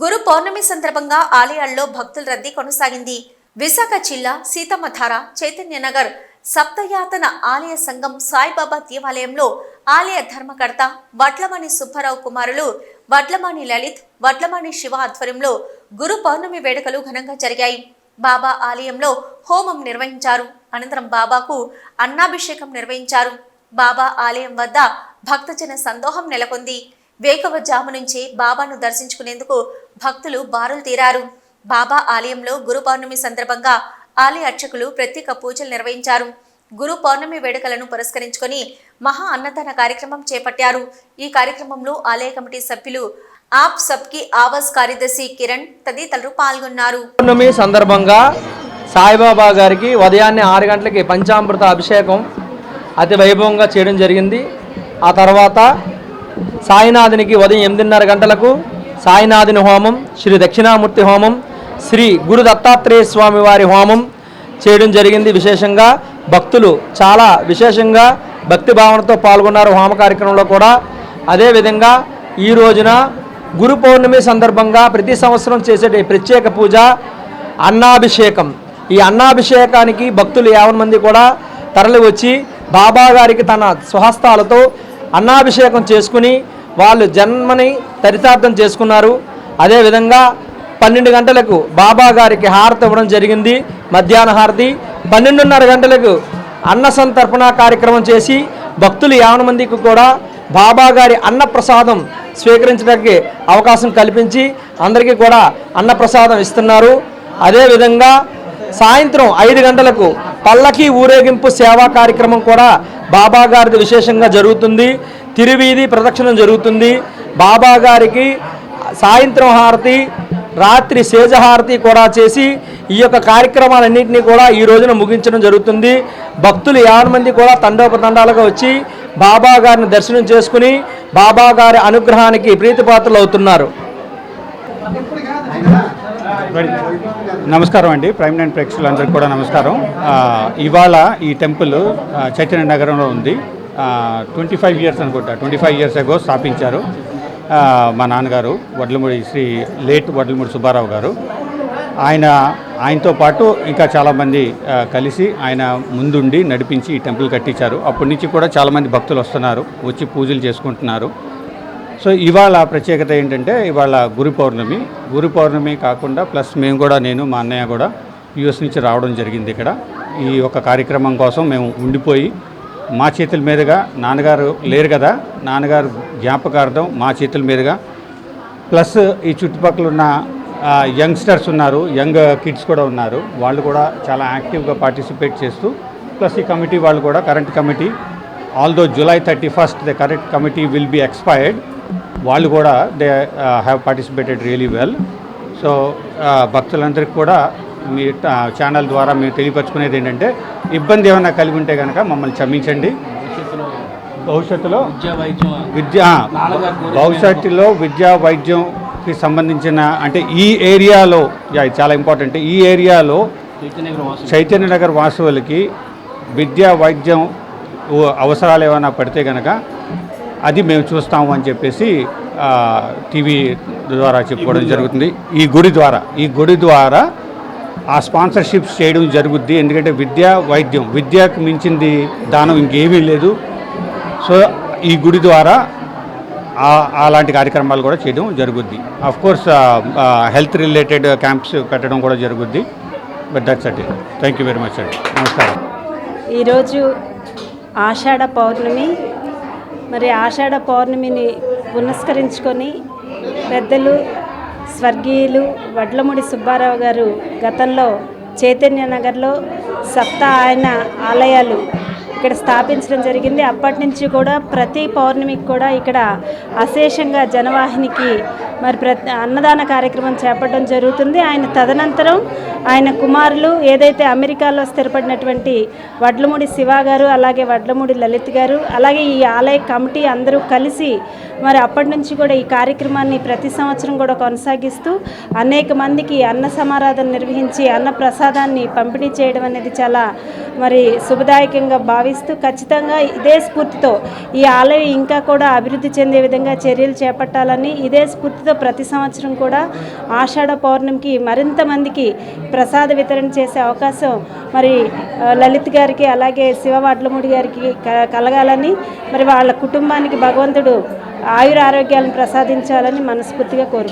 గురు పౌర్ణమి సందర్భంగా ఆలయాల్లో భక్తుల రద్దీ కొనసాగింది. విశాఖ జిల్లా సీతమ్మధార చైతన్యనగర్ సప్తయాతన ఆలయ సంఘం సాయిబాబా దేవాలయంలో ఆలయ ధర్మకర్త వడ్లమణి సుబ్బారావు కుమారులు వడ్లమణి లలిత్ వడ్లమణి శివ ఆధ్వర్యంలో గురు పౌర్ణమి వేడుకలు ఘనంగా జరిగాయి. బాబా ఆలయంలో హోమం నిర్వహించారు. అనంతరం బాబాకు అన్నాభిషేకం నిర్వహించారు. బాబా ఆలయం వద్ద భక్తజన సందోహం నెలకొంది. వేకవజాము నుంచి బాబాను దర్శించుకునేందుకు భక్తులు బారులు తీరారు. బాబా ఆలయంలో గురు పౌర్ణమి సందర్భంగా ఆలయ అర్చకులు ప్రత్యేక పూజలు నిర్వహించారు. గురు పౌర్ణమి వేడుకలను పురస్కరించుకొని మహా అన్నదాన కార్యక్రమం చేపట్టారు. ఈ కార్యక్రమంలో ఆలయ కమిటీ సభ్యులు ఆప్ సబ్కి ఆవాస్ కార్యదర్శి కిరణ్ తదితరులు పాల్గొన్నారు. పౌర్ణమి సందర్భంగా సాయిబాబా గారికి ఉదయాన్నే ఆరు గంటలకి పంచామృత అభిషేకం అతి వైభవంగా చేయడం జరిగింది. ఆ తర్వాత సాయినాథునికి ఉదయం ఎనిమిదిన్నర గంటలకు సాయినాథుని హోమం శ్రీ దక్షిణామూర్తి హోమం శ్రీ గురు దత్తాత్రేయ స్వామి వారి హోమం చేయడం జరిగింది. విశేషంగా భక్తులు చాలా విశేషంగా భక్తి భావనతో పాల్గొన్నారు హోమ కార్యక్రమంలో కూడా. అదేవిధంగా ఈ రోజున గురు పౌర్ణమి సందర్భంగా ప్రతి సంవత్సరం చేసే ప్రత్యేక పూజ అన్నాభిషేకం. ఈ అన్నాభిషేకానికి భక్తులు యావన్ మంది కూడా తరలి వచ్చి బాబా గారికి తన స్వహస్తాలతో అన్నాభిషేకం చేసుకుని వాళ్ళు జన్మని తరితార్థం చేసుకున్నారు. అదేవిధంగా పన్నెండు గంటలకు బాబా గారికి హారతి ఇవ్వడం జరిగింది. మధ్యాహ్న హారతి. పన్నెండున్నర గంటలకు అన్న సంతర్పణ కార్యక్రమం చేసి భక్తులు యావన మందికి కూడా బాబా గారి అన్న ప్రసాదం స్వీకరించడానికి అవకాశం కల్పించి అందరికీ కూడా అన్నప్రసాదం ఇస్తున్నారు. అదేవిధంగా సాయంత్రం ఐదు గంటలకు పల్లకి ఊరేగింపు సేవా కార్యక్రమం కూడా బాబా గారిది విశేషంగా జరుగుతుంది. తిరువీధి ప్రదక్షిణం జరుగుతుంది. బాబా గారికి సాయంత్రం హారతి రాత్రి సేజహారతి కూడా చేసి ఈ యొక్క కార్యక్రమాలన్నింటినీ కూడా ఈ రోజున ముగించడం జరుగుతుంది. భక్తులు యాభై మంది కూడా తండోపతండాలుగా వచ్చి బాబా గారిని దర్శనం చేసుకుని బాబా గారి అనుగ్రహానికి ప్రీతిపాత్రలు అవుతున్నారు నమస్కారం అండి. ప్రైమ్ నైన్ ప్రేక్షకులందరికీ కూడా నమస్కారం. ఇవాళ ఈ టెంపుల్ చైతన్య నగరంలో ఉంది. ట్వంటీ ఫైవ్ ఇయర్స్ అనుకుంటా. ట్వంటీ ఫైవ్ ఇయర్స్ ఎగో స్థాపించారు మా నాన్నగారు వడ్లమూడి శ్రీ లేట్ వడ్లమూడి సుబ్బారావు గారు. ఆయన ఆయనతో పాటు ఇంకా చాలామంది కలిసి ఆయన ముందుండి నడిపించి ఈ టెంపుల్ కట్టించారు. అప్పటి నుంచి కూడా చాలామంది భక్తులు వస్తున్నారు వచ్చి పూజలు చేసుకుంటున్నారు. సో ఇవాళ ప్రత్యేకత ఏంటంటే ఇవాళ గురు పౌర్ణమి. గురు పౌర్ణమి కాకుండా ప్లస్ మేము కూడా నేను మా అన్నయ్య కూడా యూఎస్ నుంచి రావడం జరిగింది ఇక్కడ. ఈ యొక్క కార్యక్రమం కోసం మేము ఉండిపోయి మా చేతుల మీదుగా నాన్నగారు లేరు కదా నాన్నగారు జ్ఞాపకార్థం మా చేతుల మీదుగా ప్లస్ ఈ చుట్టుపక్కల ఉన్న యంగ్స్టర్స్ ఉన్నారు యంగ్ కిడ్స్ కూడా ఉన్నారు. వాళ్ళు కూడా చాలా యాక్టివ్గా పార్టిసిపేట్ చేస్తూ ప్లస్ ఈ కమిటీ వాళ్ళు కూడా current committee although July thirty first the current committee will be expired వాళ్ళు కూడా they have participated really well so భక్తులందరికీ కూడా మీ ఛానల్ ద్వారా మేము తెలియపరచుకునేది ఏంటంటే ఇబ్బంది ఏమైనా కలిగి ఉంటే కనుక మమ్మల్ని క్షమించండి. భవిష్యత్తులో విద్య భవిష్యత్తులో విద్యా వైద్యంకి సంబంధించిన అంటే ఈ ఏరియాలో చాలా ఇంపార్టెంట్ ఈ ఏరియాలో చైతన్య నగర్ వాసువులకి విద్యా వైద్యం అవసరాలు ఏమైనా పడితే కనుక అది మేము చూస్తాము అని చెప్పేసి టీవీ ద్వారా చెప్పుకోవడం జరుగుతుంది. ఈ గుడి ద్వారా ఈ గుడి ద్వారా ఆ స్పాన్సర్షిప్స్ చేయడం జరుగుద్ది. ఎందుకంటే విద్యా వైద్యం విద్యకు మించింది దానం ఇంకేమీ లేదు. సో ఈ గుడి ద్వారా ఆ- అలాంటి కార్యక్రమాలు కూడా చేయడం జరుగుద్ది. Of course health related camps పెట్టడం కూడా జరుగుద్ది. But that's it thank you very much అండి నమస్కారం. ఈరోజు ఆషాఢ పౌర్ణమి మరి ఆషాఢ పౌర్ణమిని పునస్కరించుకొని పెద్దలు స్వర్గీయులు వడ్లముడి సుబ్బారావు గారు గతంలో చైతన్య నగర్లో సప్త ఆయన ఆలయాలు ఇక్కడ స్థాపించడం జరిగింది. అప్పటి నుంచి కూడా ప్రతి పౌర్ణమికి కూడా ఇక్కడ అశేషంగా జనవాహినికి మరి ప్రతి అన్నదాన కార్యక్రమం చేపట్టడం జరుగుతుంది. ఆయన తదనంతరం ఆయన కుమారులు ఏదైతే అమెరికాలో స్థిరపడినటువంటి వడ్లమూడి శివ గారు అలాగే వడ్లమూడి లలిత్ గారు అలాగే ఈ ఆలయ కమిటీ అందరూ కలిసి మరి అప్పటి నుంచి కూడా ఈ కార్యక్రమాన్ని ప్రతి సంవత్సరం కూడా కొనసాగిస్తూ అనేక మందికి అన్న సమారాధన నిర్వహించి అన్న ప్రసాదాన్ని పంపిణీ చేయడం అనేది చాలా మరి శుభదాయకంగా భావి భావిస్తూ ఖచ్చితంగా ఇదే స్ఫూర్తితో ఈ ఆలయం ఇంకా కూడా అభివృద్ధి చెందే విధంగా చర్యలు చేపట్టాలని ఇదే స్ఫూర్తితో ప్రతి సంవత్సరం కూడా ఆషాఢ పౌర్ణమికి మరింత మందికి ప్రసాద వితరణ చేసే అవకాశం మరి లలిత్ గారికి అలాగే శివ వడ్లమూడి గారికి క- కలగాలని మరి వాళ్ళ కుటుంబానికి భగవంతుడు ఆయుర ఆరోగ్యాలను ప్రసాదించాలని మనస్ఫూర్తిగా కోరుకుంటున్నాను.